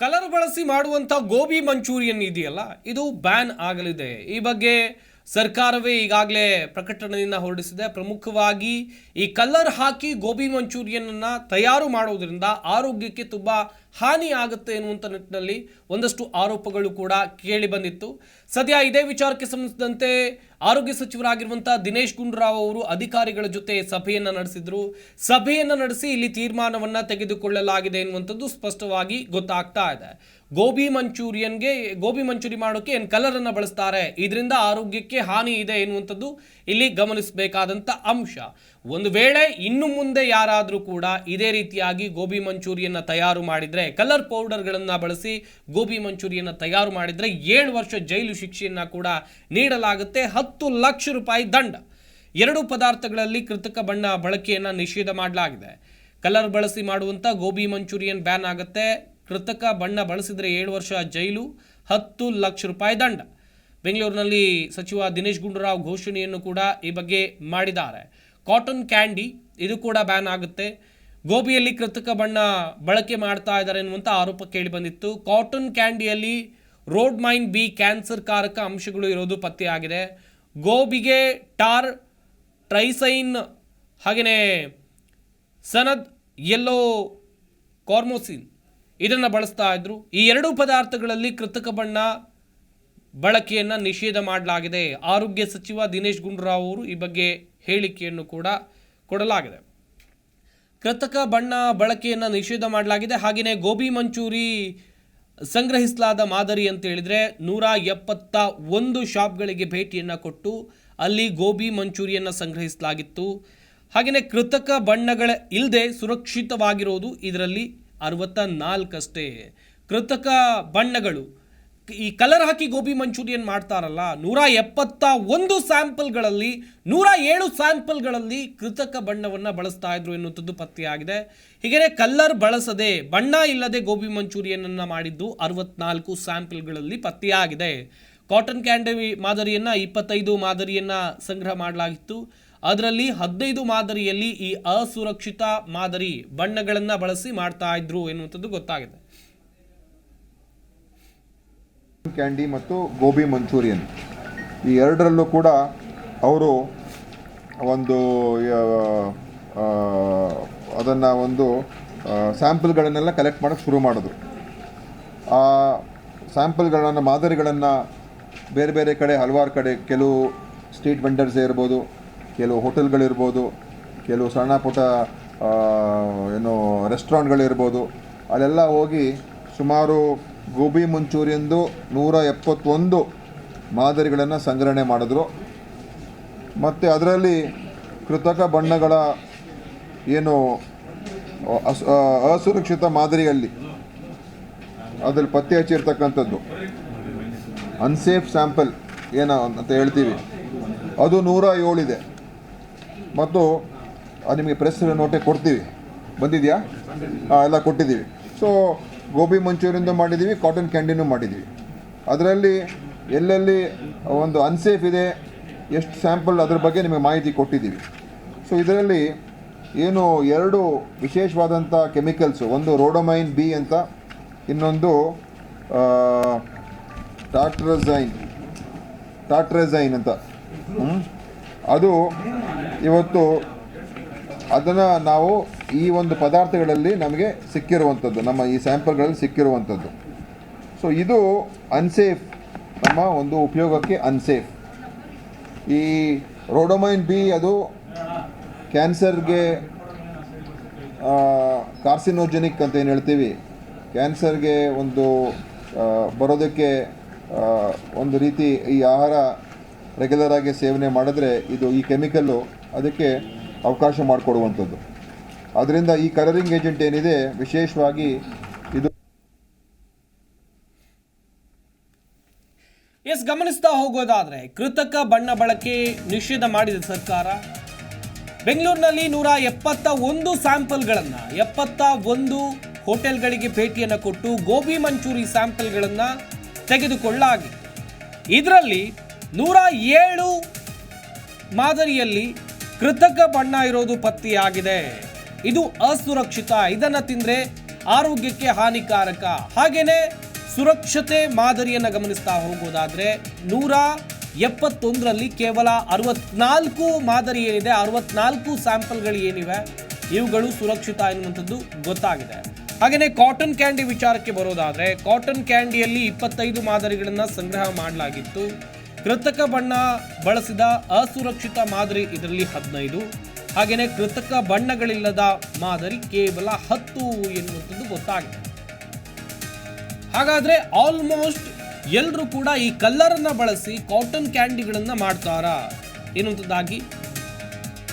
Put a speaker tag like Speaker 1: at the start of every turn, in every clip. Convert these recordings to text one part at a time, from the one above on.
Speaker 1: Colour ಬಳಸಿ ಮಾಡುವಂಥ gobi manchurian ಇದೆಯಲ್ಲ, ಇದು ಬ್ಯಾನ್ ಆಗಲಿದೆ. ಈ ಬಗ್ಗೆ ಸರ್ಕಾರವೇ ಈಗಾಗಲೇ ಪ್ರಕಟಣೆಯನ್ನು ಹೊರಡಿಸಿದೆ. ಪ್ರಮುಖವಾಗಿ ಈ ಕಲರ್ ಹಾಕಿ ಗೋಬಿ ಮಂಚೂರಿಯನ್ನ ತಯಾರು ಮಾಡುವುದರಿಂದ ಆರೋಗ್ಯಕ್ಕೆ ತುಂಬ ಹಾನಿ ಆಗುತ್ತೆ ಎನ್ನುವಂಥ ನಿಟ್ಟಿನಲ್ಲಿ ಒಂದಷ್ಟು ಆರೋಪಗಳು ಕೂಡ ಕೇಳಿ ಬಂದಿತ್ತು. ಸದ್ಯ ಇದೇ ವಿಚಾರಕ್ಕೆ ಸಂಬಂಧಿಸಿದಂತೆ ಆರೋಗ್ಯ ಸಚಿವರಾಗಿರುವಂಥ ದಿನೇಶ್ ಗುಂಡೂರಾವ್ ಅವರು ಅಧಿಕಾರಿಗಳ ಜೊತೆ ಸಭೆಯನ್ನು ನಡೆಸಿದ್ರು. ಸಭೆಯನ್ನು ನಡೆಸಿ ಇಲ್ಲಿ ತೀರ್ಮಾನವನ್ನು ತೆಗೆದುಕೊಳ್ಳಲಾಗಿದೆ ಎನ್ನುವಂಥದ್ದು ಸ್ಪಷ್ಟವಾಗಿ ಗೊತ್ತಾಗ್ತಾ ಇದೆ. ಗೋಬಿ ಮಂಚೂರಿಯನ್ಗೆ, ಗೋಬಿ ಮಂಚೂರಿ ಮಾಡೋಕೆ ಏನು ಕಲರನ್ನು ಬಳಸ್ತಾರೆ. ಇದರಿಂದ ಆರೋಗ್ಯಕ್ಕೆ ಹಾನಿ ಇದೆ ಎನ್ನುವಂಥದ್ದು ಇಲ್ಲಿ ಗಮನಿಸಬೇಕಾದಂಥ ಅಂಶ. ಒಂದು ವೇಳೆ ಇನ್ನು ಮುಂದೆ ಯಾರಾದರೂ ಕೂಡ ಇದೇ ರೀತಿಯಾಗಿ ಗೋಬಿ ಮಂಚೂರಿಯನ್ನು ತಯಾರು ಮಾಡಿದರೆ, ಕಲರ್ ಪೌಡರ್ಗಳನ್ನು ಬಳಸಿ ಗೋಬಿ ಮಂಚೂರಿಯನ್ನು ತಯಾರು ಮಾಡಿದರೆ ಏಳು ವರ್ಷ ಜೈಲು ಶಿಕ್ಷೆಯನ್ನು ಕೂಡ ನೀಡಲಾಗುತ್ತೆ. ಹತ್ತು ಲಕ್ಷ ರೂಪಾಯಿ ದಂಡ. ಎರಡು ಪದಾರ್ಥಗಳಲ್ಲಿ ಕೃತಕ ಬಣ್ಣ ಬಳಕೆಯನ್ನು ನಿಷೇಧ ಮಾಡಲಾಗಿದೆ. ಕಲರ್ ಬಳಸಿ ಮಾಡುವಂಥ ಗೋಬಿ ಮಂಚೂರಿಯನ್ ಬ್ಯಾನ್ ಆಗುತ್ತೆ. ಕೃತಕ ಬಣ್ಣ ಬಳಸಿದರೆ ಏಳು ವರ್ಷ ಜೈಲು, ಹತ್ತು ಲಕ್ಷ ರೂಪಾಯಿ ದಂಡ. ಬೆಂಗಳೂರಿನಲ್ಲಿ ಸಚಿವ ದಿನೇಶ್ ಗುಂಡೂರಾವ್ ಘೋಷಣೆಯನ್ನು ಕೂಡ ಈ ಬಗ್ಗೆ ಮಾಡಿದ್ದಾರೆ. ಕಾಟನ್ ಕ್ಯಾಂಡಿ ಇದು ಕೂಡ ಬ್ಯಾನ್ ಆಗುತ್ತೆ. ಗೋಬಿಯಲ್ಲಿ ಕೃತಕ ಬಣ್ಣ ಬಳಕೆ ಮಾಡ್ತಾ ಇದ್ದಾರೆ ಎನ್ನುವಂಥ ಆರೋಪ ಕೇಳಿ ಬಂದಿತ್ತು. ಕಾಟನ್ ಕ್ಯಾಂಡಿಯಲ್ಲಿ ರೋಡ್ ಮೈನ್ ಬಿ ಕ್ಯಾನ್ಸರ್ ಕಾರಕ ಅಂಶಗಳು ಇರೋದು ಪತ್ತೆಯಾಗಿದೆ ಗೋಬಿಗೆ ಟಾರ್ ಟ್ರೈಸೈನ್ ಹಾಗೆಯೇ ಸನದ್ ಎಲ್ಲೋ ಕಾರ್ಮೋಸಿನ್ ಇದನ್ನು ಬಳಸ್ತಾ ಇದ್ರು. ಈ ಎರಡೂ ಪದಾರ್ಥಗಳಲ್ಲಿ ಕೃತಕ ಬಣ್ಣ ಬಳಕೆಯನ್ನು ನಿಷೇಧ ಮಾಡಲಾಗಿದೆ. ಆರೋಗ್ಯ ಸಚಿವ ದಿನೇಶ್ ಗುಂಡೂರಾವ್ ಅವರು ಈ ಬಗ್ಗೆ ಹೇಳಿಕೆಯನ್ನು ಕೂಡ ಕೊಡಲಾಗಿದೆ. ಕೃತಕ ಬಣ್ಣ ಬಳಕೆಯನ್ನು ನಿಷೇಧ ಮಾಡಲಾಗಿದೆ. ಹಾಗೆಯೇ ಗೋಬಿ ಮಂಚೂರಿ ಸಂಗ್ರಹಿಸಲಾದ ಮಾದರಿ ಅಂತ ಹೇಳಿದರೆ ನೂರ ಎಪ್ಪತ್ತ ಒಂದು ಶಾಪ್ಗಳಿಗೆ ಭೇಟಿಯನ್ನು ಕೊಟ್ಟು ಅಲ್ಲಿ ಗೋಬಿ ಮಂಚೂರಿಯನ್ನು ಸಂಗ್ರಹಿಸಲಾಗಿತ್ತು. ಹಾಗೆಯೇ ಕೃತಕ ಬಣ್ಣಗಳ ಇಲ್ಲದೆ ಸುರಕ್ಷಿತವಾಗಿರೋದು ಇದರಲ್ಲಿ ಅರವತ್ತ ನಾಲ್ಕಷ್ಟೇ. ಕೃತಕ ಬಣ್ಣಗಳು ಈ ಕಲರ್ ಹಾಕಿ ಗೋಬಿ ಮಂಚೂರಿಯನ್ ಮಾಡ್ತಾರಲ್ಲ, ನೂರ ಎಪ್ಪತ್ತ ಒಂದು ಸ್ಯಾಂಪಲ್ಗಳಲ್ಲಿ, ನೂರ ಏಳು ಸ್ಯಾಂಪಲ್ಗಳಲ್ಲಿ ಕೃತಕ ಬಣ್ಣವನ್ನು ಬಳಸ್ತಾ ಇದ್ರು ಎನ್ನುವಂಥದ್ದು ಪತ್ತೆಯಾಗಿದೆ. ಹೀಗೆ ಕಲ್ಲರ್ ಬಳಸದೆ, ಬಣ್ಣ ಇಲ್ಲದೆ ಗೋಬಿ ಮಂಚೂರಿಯನ್ನ ಮಾಡಿದ್ದು ಅರವತ್ನಾಲ್ಕು ಸ್ಯಾಂಪಲ್ಗಳಲ್ಲಿ ಪತ್ತೆಯಾಗಿದೆ. ಕಾಟನ್ ಕ್ಯಾಂಡಿ ಮಾದರಿಯನ್ನ ಇಪ್ಪತ್ತೈದು ಮಾದರಿಯನ್ನ ಸಂಗ್ರಹ ಮಾಡಲಾಗಿತ್ತು. ಅದರಲ್ಲಿ ಹದಿನೈದು ಮಾದರಿಯಲ್ಲಿ ಈ ಅಸುರಕ್ಷಿತ ಮಾದರಿ ಬಣ್ಣಗಳನ್ನು ಬಳಸಿ ಮಾಡ್ತಾ ಇದ್ರು ಎನ್ನುವಂಥದ್ದು ಗೊತ್ತಾಗಿದೆ.
Speaker 2: ಕ್ಯಾಂಡಿ ಮತ್ತು ಗೋಬಿ ಮಂಚೂರಿಯನ್. ಈ ಎರಡರಲ್ಲೂ ಕೂಡ ಅವರು ಒಂದು ಅದನ್ನು ಒಂದು ಸ್ಯಾಂಪಲ್ಗಳನ್ನೆಲ್ಲ ಕಲೆಕ್ಟ್ ಮಾಡೋಕ್ಕೆ ಶುರು ಮಾಡಿದ್ರು. ಆ ಸ್ಯಾಂಪಲ್ಗಳನ್ನು, ಮಾದರಿಗಳನ್ನು ಬೇರೆ ಬೇರೆ ಕಡೆ, ಹಲವಾರು ಕಡೆ, ಕೆಲವು ಸ್ಟ್ರೀಟ್ ವೆಂಡರ್ಸೇ ಇರ್ಬೋದು, ಕೆಲವು ಹೋಟೆಲ್ಗಳಿರ್ಬೋದು, ಕೆಲವು ಸಣ್ಣ ಪುಟ್ಟ ಏನು ರೆಸ್ಟೋರೆಂಟ್ಗಳಿರ್ಬೋದು, ಅಲ್ಲೆಲ್ಲ ಹೋಗಿ ಸುಮಾರು ಗೋಬಿ ಮಂಚೂರಿಯನ್ದು ನೂರ ಎಪ್ಪತ್ತೊಂದು ಮಾದರಿಗಳನ್ನು ಸಂಗ್ರಹಣೆ ಮಾಡಿದ್ರು. ಮತ್ತು ಅದರಲ್ಲಿ ಕೃತಕ ಬಣ್ಣಗಳ ಏನು ಅಸುರಕ್ಷಿತ ಮಾದರಿಯಲ್ಲಿ ಅದ್ರಲ್ಲಿ ಪತ್ತೆ ಹಚ್ಚಿರ್ತಕ್ಕಂಥದ್ದು. ಅನ್ಸೇಫ್ ಸ್ಯಾಂಪಲ್ ಏನ ಅಂತ ಹೇಳ್ತೀವಿ. ಅದು ನೂರ ಏಳಿದೆ. ಮತ್ತು ಅದು ನಿಮಗೆ ಪ್ರೆಸ್ ನೋಟೆ ಕೊಡ್ತೀವಿ. ಬಂದಿದೆಯಾ? ಹಾಂ ಎಲ್ಲ ಕೊಟ್ಟಿದ್ದೀವಿ. ಸೊ ಗೋಬಿ ಮಂಚೂರಿಯಿಂದ ಮಾಡಿದ್ದೀವಿ ಕಾಟನ್ ಕ್ಯಾಂಡಿನೂ ಮಾಡಿದ್ದೀವಿ ಅದರಲ್ಲಿ ಎಲ್ಲೆಲ್ಲಿ ಒಂದು ಅನ್ಸೇಫ್ ಇದೆ, ಎಷ್ಟು ಸ್ಯಾಂಪಲ್ ಅದ್ರ ಬಗ್ಗೆ ನಿಮಗೆ ಮಾಹಿತಿ ಕೊಟ್ಟಿದ್ದೀವಿ. ಸೊ ಇದರಲ್ಲಿ ಏನು ಎರಡು ವಿಶೇಷವಾದಂಥ ಕೆಮಿಕಲ್ಸು ಒಂದು ರೋಡೊಮೈನ್ ಬಿ ಅಂತ, ಇನ್ನೊಂದು ಟಾಟ್ರಝೈನ್ ಟಾಟ್ರಝೈನ್ ಅಂತ. ಅದು ಇವತ್ತು ಅದನ್ನು ನಾವು ಈ ಒಂದು ಪದಾರ್ಥಗಳಲ್ಲಿ ನಮಗೆ ಸಿಕ್ಕಿರುವಂಥದ್ದು, ನಮ್ಮ ಈ ಸ್ಯಾಂಪಲ್ಗಳಲ್ಲಿ ಸಿಕ್ಕಿರುವಂಥದ್ದು. ಸೊ ಇದು ಅನ್ಸೇಫ್ ನಮ್ಮ ಒಂದು ಉಪಯೋಗಕ್ಕೆ ಅನ್ಸೇಫ್ ಈ ರೋಡೋಮೈನ್ ಬಿ ಅದು ಕ್ಯಾನ್ಸರ್ಗೆ ಕಾರ್ಸಿನೋಜೆನಿಕ್ ಅಂತ ಏನು ಹೇಳ್ತೀವಿ? ಕ್ಯಾನ್ಸರ್ಗೆ ಒಂದು ಬರೋದಕ್ಕೆ ಒಂದು ರೀತಿ ಈ ಆಹಾರ ರೆಗ್ಯುಲರಾಗಿ ಸೇವನೆ ಮಾಡಿದ್ರೆ ಇದು ಈ ಕೆಮಿಕಲ್ಲು ಅದಕ್ಕೆ ಅವಕಾಶ ಮಾಡಿಕೊಡುವಂಥದ್ದು. ಅದರಿಂದ ಈ ಕಲರಿಂಗ್ ಏಜೆಂಟ್ ಏನಿದೆ, ವಿಶೇಷವಾಗಿ ಇದು
Speaker 1: ಎಸ್, ಗಮನಿಸ್ತಾ ಹೋಗೋದಾದ್ರೆ ಕೃತಕ ಬಣ್ಣ ಬಳಕೆ ನಿಷೇಧ ಮಾಡಿದ ಸರ್ಕಾರ. ಬೆಂಗಳೂರಿನಲ್ಲಿ ನೂರ ಎಪ್ಪತ್ತ ಒಂದು ಸ್ಯಾಂಪಲ್ಗಳನ್ನು, ಎಪ್ಪತ್ತ ಒಂದು ಹೋಟೆಲ್ಗಳಿಗೆ ಭೇಟಿಯನ್ನು ಕೊಟ್ಟು ಗೋಬಿ ಮಂಚೂರಿ ಸ್ಯಾಂಪಲ್ಗಳನ್ನು ತೆಗೆದುಕೊಳ್ಳಲಾಗಿದೆ ಇದರಲ್ಲಿ ನೂರ ಏಳು ಮಾದರಿಯಲ್ಲಿ ಕೃತಕ ಬಣ್ಣ ಇರೋದು ಪತ್ತೆಯಾಗಿದೆ. ಇದು ಅಸುರಕ್ಷಿತ, ಇದನ್ನು ತಿಂದರೆ ಆರೋಗ್ಯಕ್ಕೆ ಹಾನಿಕಾರಕ. ಹಾಗೇನೆ ಸುರಕ್ಷತೆ ಮಾದರಿಯನ್ನ ಗಮನಿಸ್ತಾ ಹೋಗೋದಾದ್ರೆ ನೂರ ಎಪ್ಪತ್ತೊಂದರಲ್ಲಿ ಕೇವಲ ಅರವತ್ನಾಲ್ಕು ಮಾದರಿ ಏನಿದೆ, ಅರವತ್ನಾಲ್ಕು ಸ್ಯಾಂಪಲ್ಗಳು ಏನಿವೆ, ಇವುಗಳು ಸುರಕ್ಷಿತ ಎನ್ನುವಂಥದ್ದು ಗೊತ್ತಾಗಿದೆ. ಹಾಗೆಯೇ ಕಾಟನ್ ಕ್ಯಾಂಡಿ ವಿಚಾರಕ್ಕೆ ಬರೋದಾದರೆ ಕಾಟನ್ ಕ್ಯಾಂಡಿಯಲ್ಲಿ ಇಪ್ಪತ್ತೈದು ಮಾದರಿಗಳನ್ನು ಸಂಗ್ರಹ ಮಾಡಲಾಗಿತ್ತು. ಕೃತಕ ಬಣ್ಣ ಬಳಸಿದ ಅಸುರಕ್ಷಿತ ಮಾದರಿ ಇದರಲ್ಲಿ ಹದಿನೈದು. ಹಾಗೆಯೇ ಕೃತಕ ಬಣ್ಣಗಳಿಲ್ಲದ ಮಾದರಿ ಕೇವಲ ಹತ್ತು ಎನ್ನುವಂಥದ್ದು ಗೊತ್ತಾಗಿದೆ. ಹಾಗಾದ್ರೆ ಆಲ್ಮೋಸ್ಟ್ ಎಲ್ಲರೂ ಕೂಡ ಈ ಕಲ್ಲರನ್ನ ಬಳಸಿ ಕಾಟನ್ ಕ್ಯಾಂಡಿಗಳನ್ನು ಮಾಡ್ತಾರಾ ಎನ್ನುವಂಥದ್ದಾಗಿ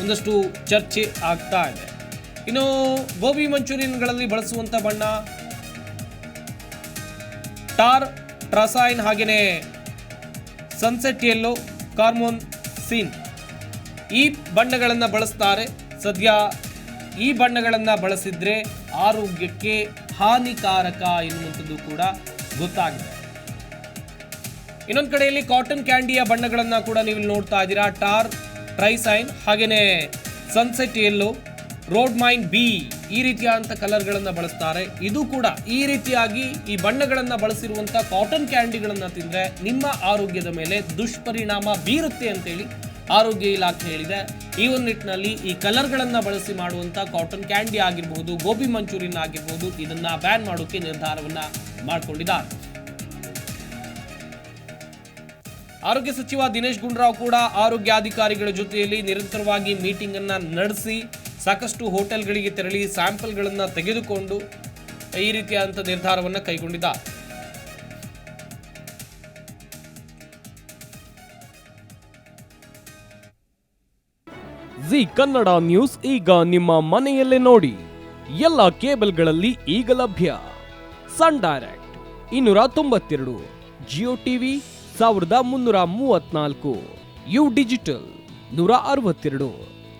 Speaker 1: ಒಂದಷ್ಟು ಚರ್ಚೆ ಆಗ್ತಾ ಇದೆ. ಇನ್ನು ಗೋಬಿ ಮಂಚೂರಿಯನ್ಗಳಲ್ಲಿ ಬಳಸುವಂತ ಬಣ್ಣ ಟಾರ್ ಟ್ರಸೈನ್ ಹಾಗೆಯೇ ಸನ್ಸೆಟ್ ಯೆಲ್ಲೋ ಕಾರ್ಮೋನ್ ಸೀನ್. ಈ ಬಣ್ಣಗಳನ್ನು ಬಳಸ್ತಾರೆ. ಸದ್ಯ ಈ ಬಣ್ಣಗಳನ್ನು ಬಳಸಿದರೆ ಆರೋಗ್ಯಕ್ಕೆ ಹಾನಿಕಾರಕ ಎನ್ನುವಂಥದ್ದು ಕೂಡ ಗೊತ್ತಾಗಿದೆ. ಇನ್ನೊಂದು ಕಡೆಯಲ್ಲಿ ಕಾಟನ್ ಕ್ಯಾಂಡಿಯ ಬಣ್ಣಗಳನ್ನು ಕೂಡ ನೀವು ನೋಡ್ತಾ ಇದ್ದೀರಾ. ಟಾರ್, ಟ್ರೈಸೈನ್ ಹಾಗೆಯೇ sunset yellow rhodamine B ಈ ರೀತಿಯಾದಂಥ ಕಲರ್ಗಳನ್ನು ಬಳಸ್ತಾರೆ. ಇದು ಕೂಡ ಈ ರೀತಿಯಾಗಿ ಈ ಬಣ್ಣಗಳನ್ನು ಬಳಸಿರುವಂಥ ಕಾಟನ್ ಕ್ಯಾಂಡಿಗಳನ್ನು ತಿಂದರೆ ನಿಮ್ಮ ಆರೋಗ್ಯದ ಮೇಲೆ ದುಷ್ಪರಿಣಾಮ ಬೀರುತ್ತೆ ಅಂತೇಳಿ ಆರೋಗ್ಯ ಇಲಾಖೆ ಹೇಳಿದೆ. ಈ ಒಂದು ನಿಟ್ಟಿನಲ್ಲಿ ಈ ಕಲರ್ಗಳನ್ನು ಬಳಸಿ ಮಾಡುವಂಥ ಕಾಟನ್ ಕ್ಯಾಂಡಿ ಆಗಿರ್ಬೋದು, ಗೋಬಿ ಮಂಚೂರಿಯನ್ ಆಗಿರ್ಬೋದು, ಇದನ್ನ ಬ್ಯಾನ್ ಮಾಡೋಕೆ ನಿರ್ಧಾರವನ್ನ ಮಾಡಿಕೊಂಡಿದ್ದಾರೆ. ಆರೋಗ್ಯ ಸಚಿವ ದಿನೇಶ್ ಗುಂಡೂರಾವ್ ಕೂಡ ಆರೋಗ್ಯಾಧಿಕಾರಿಗಳ ಜೊತೆಯಲ್ಲಿ ನಿರಂತರವಾಗಿ ಮೀಟಿಂಗ್ ಅನ್ನ ನಡೆಸಿ ಸಾಕಷ್ಟು ಹೋಟೆಲ್ಗಳಿಗೆ ತೆರಳಿ ಸ್ಯಾಂಪಲ್ಗಳನ್ನು ತೆಗೆದುಕೊಂಡು ಈ ರೀತಿಯಾದಂಥ ನಿರ್ಧಾರವನ್ನು ಕೈಗೊಂಡಿದ್ದಾರೆ
Speaker 3: ಜಿ ಕನ್ನಡ ನ್ಯೂಸ್ ಈಗ ನಿಮ್ಮ ಮನೆಯಲ್ಲೇ ನೋಡಿ. ಎಲ್ಲ ಕೇಬಲ್ಗಳಲ್ಲಿ ಈಗ ಲಭ್ಯ. ಸನ್ ಡೈರೆಕ್ಟ್ ಇನ್ನೂರ ತೊಂಬತ್ತೆರಡು, ಜಿಯೋ ಟಿವಿ ಸಾವಿರದ ಮುನ್ನೂರ ಮೂವತ್ನಾಲ್ಕು ಯು ಡಿಜಿಟಲ್ ನೂರ ಅರವತ್ತೆರಡು.